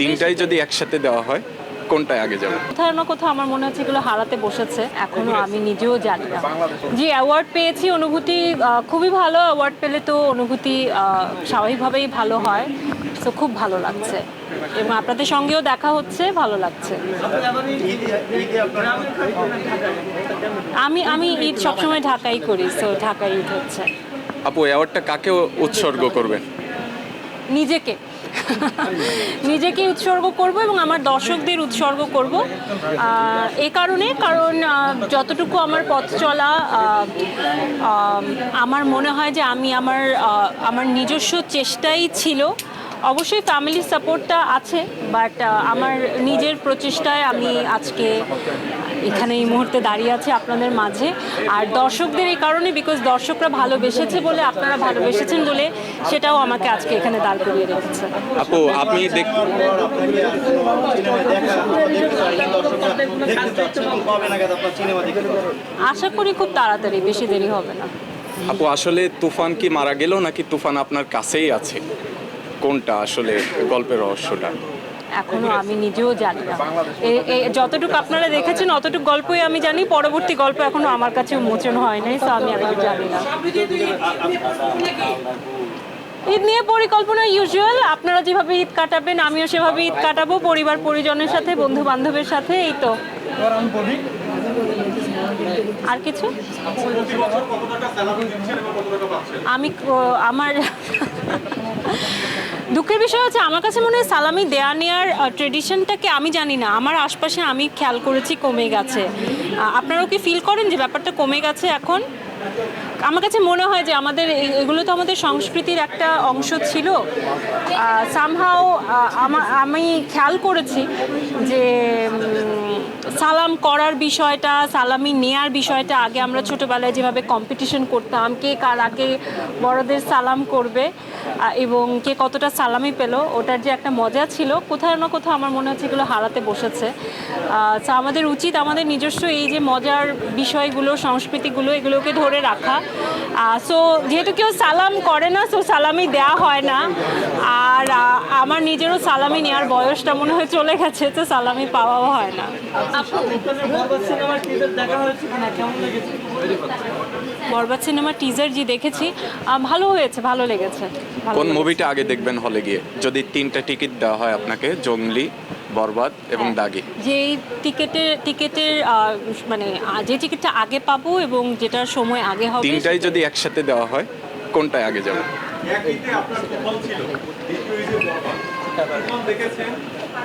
তিনটাই যদি একসাথে দেওয়া হয় কোনটায় আগে যাবে? কোথাও না কোথাও আমার মনে হচ্ছে এগুলো হারাতে বসেছে। এখনও আমি নিজেও জানি না। জি অ্যাওয়ার্ড পেয়েছি অনুভূতি খুবই ভালো অ্যাওয়ার্ড পেলে তো অনুভূতি স্বাভাবিকভাবেই ভালো হয়। তো খুব ভালো লাগছে। এবং আপনাদের সঙ্গেও দেখা হচ্ছে ভালো লাগছে। আমি আমি ঈদ সবসময় ঢাকাই করি তো ঢাকায় ঈদ হচ্ছে। আপু অ্যাওয়ার্ডটা কাকে উৎসর্গ করবেন? নিজেকে। নিজেকে উৎসর্গ করব এবং আমার দর্শকদের উৎসর্গ করব। এ কারণে, কারণ যতটুকু আমার পথ চলা আমার মনে হয় যে আমি আমার আমার নিজস্ব চেষ্টাই ছিল অবশ্যই ফ্যামিলির সাপোর্টটা আছে বাট আমার নিজের প্রচেষ্টায় আমি আজকে এখানে এই মুহূর্তে দাঁড়িয়ে আছি আপনাদের মাঝে। আর দর্শকদের এই কারণে বিকজ দর্শকরা ভালোবেসেছে বলে আপনারা ভালোবেসেছেন বলে সেটাও আমাকে আজকে এখানে দাঁড় করিয়ে রেখেছে। আপু আপনি আশা করি খুব তাড়াতাড়ি বেশি দেরি হবে না। আপু আসলে তুফান কি মারা গেল নাকি তুফান আপনার কাছেই আছে? কোনটা আসলে গল্পের রহস্যটা? এখনও আমি নিজেও জানি না। যতটুকু আপনারা দেখেছেন, অতটুকু গল্পই আমি জানি। পরবর্তী গল্প এখনও আমার কাছে উন্মোচন হয় নাই তো আমি এখনও জানি না। ঈদ নিয়ে পরিকল্পনা ইউজুয়াল আপনারা যেভাবে ঈদ কাটাবেন, আমিও সেভাবে ঈদ কাটাবো। পরিবার পরিজনের সাথে বন্ধু বান্ধবের সাথে, এই তো। আর কিছু? আমি আমার দুঃখের বিষয় হচ্ছে, আমার কাছে মনে হয় সালামি দেয়া নেওয়ার ট্রেডিশনটাকে আমি জানি না। আমার আশপাশে আমি খেয়াল করেছি কমে গেছে। আপনারাও কি ফিল করেন যে ব্যাপারটা কমে গেছে এখন? আমার কাছে মনে হয় যে আমাদের এগুলো তো আমাদের সংস্কৃতির একটা অংশ ছিল। সামহাও আমি খেয়াল করেছি যে সালাম করার বিষয়টা, সালামি নেয়ার বিষয়টা আগে আমরা ছোটোবেলায় যেভাবে কম্পিটিশন করতাম, কে কার আগে বড়দের সালাম করবে এবং কে কতটা সালামি পেল, ওটার যে একটা মজা ছিল কোথাও না কোথাও আমার মনে হচ্ছে এগুলো হারাতে বসেছে। আমাদের উচিত, আমাদের নিজস্ব এই যে মজার বিষয়গুলো, সংস্কৃতিগুলো, এগুলোকে ধরে রাখা। সো যেহেতু কেউ সালাম করে না সো সালামি দেয়া হয় না। আর আমার নিজেরও সালামি নেওয়ার বয়সটা মনে হয় চলে গেছে, তো সালামি পাওয়াও হয় না। বরবাদ সিনেমার টিজার যে দেখেছি। ভালো হয়েছে ভালো লেগেছে। কোন মুভিটা আগে দেখবেন হলে গিয়ে? যদি তিনটা টিকিট দেওয়া হয় আপনাকে জঙ্গলি বরবাদ এবং হ্যাঁ। দাগি। যেই টিকেটের টিকেটের মানে যে টিকিটটা আগে পাবো এবং যেটার সময় আগে হবে তিনটাই যদি একসাথে দেওয়া হয় কোনটায় আগে যাবে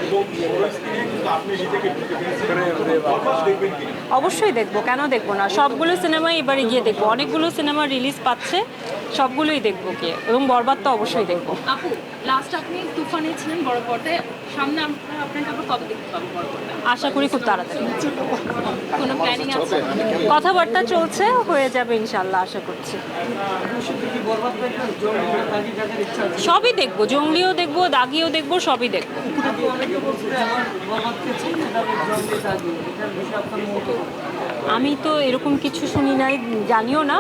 এবং আপনি অবশ্যই দেখব কেন দেখব না? সবগুলো সিনেমাই এবারে গিয়ে দেখব। অনেকগুলো সিনেমা রিলিজ পাচ্ছে সবগুলোই দেখব গিয়ে। এবং বরবাদ তো অবশ্যই দেখব। আপু লাস্ট আপনি তুফানে ছিলেন বড় পর্দায়। সামনে আমরা আপনাকে আবার কবে দেখতে পাবো বড় আশা করি খুব তাড়াতাড়ি। কোনো প্ল্যানিং আছে? কথাবার্তা চলছে হয়ে যাবে ইনশাল্লাহ আশা করছি। সবই দেখব জঙ্গলিও দেখব দাগিও দেখব সবই দেখব। আমি তো এরকম কিছু শুনি নাই জানিও না।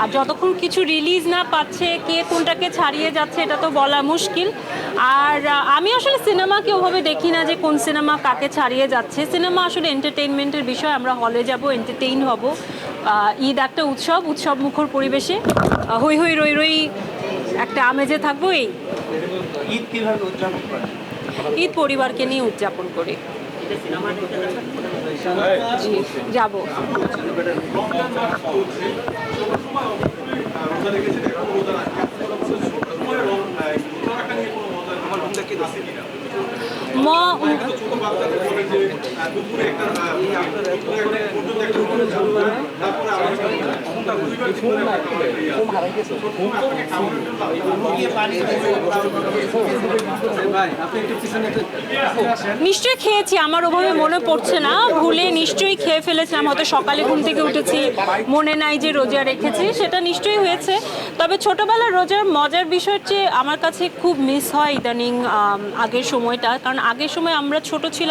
আর যতক্ষণ কিছু রিলিজ না পাচ্ছে কে কোনটাকে ছাড়িয়ে যাচ্ছে এটা তো বলা মুশকিল। আর আমি আসলে সিনেমাকে ওভাবে দেখি না যে কোন সিনেমা কাকে ছাড়িয়ে যাচ্ছে। সিনেমা আসলে এন্টারটেইনমেন্টের বিষয় আমরা হলে যাব এন্টারটেইন হব। ঈদ একটা উৎসব উৎসব মুখর পরিবেশে। হই হই রই রই একটা আমেজে থাকব এই। ঈদ কীভাবে উদযাপন করেন? ঈদ পরিবারকে নিয়ে উদযাপন করি। জি যাব। রমজান মাস চলছে। সবসময় অবশ্যই আহ, রোজা রেখেছেন এখন রোজা রাখেন সবসময় রম- আহ, রোজা রাখা নিয়ে কোনো মজা আমার রোজা কি আছে কিনা ম বাচ্চাদের বলে যে দুপুরে একটা পর্যন্ত একটা নিশ্চয়ই খেয়েছি, আমার ওভাবে মনে পড়ছে না। ভুলে নিশ্চয়ই খেয়ে ফেলেছিলাম, হয়তো সকালে ঘুম থেকে উঠেছি, মনে নাই যে রোজা রেখেছি, সেটা নিশ্চয়ই হয়েছে। তবে ছোটবেলার রোজার মজার বিষয়ের চেয়ে আমার কাছে খুব মিস হয় ইদানিং আগের সময়টা, কারণ আগের সময় আমরা ছোট ছিলাম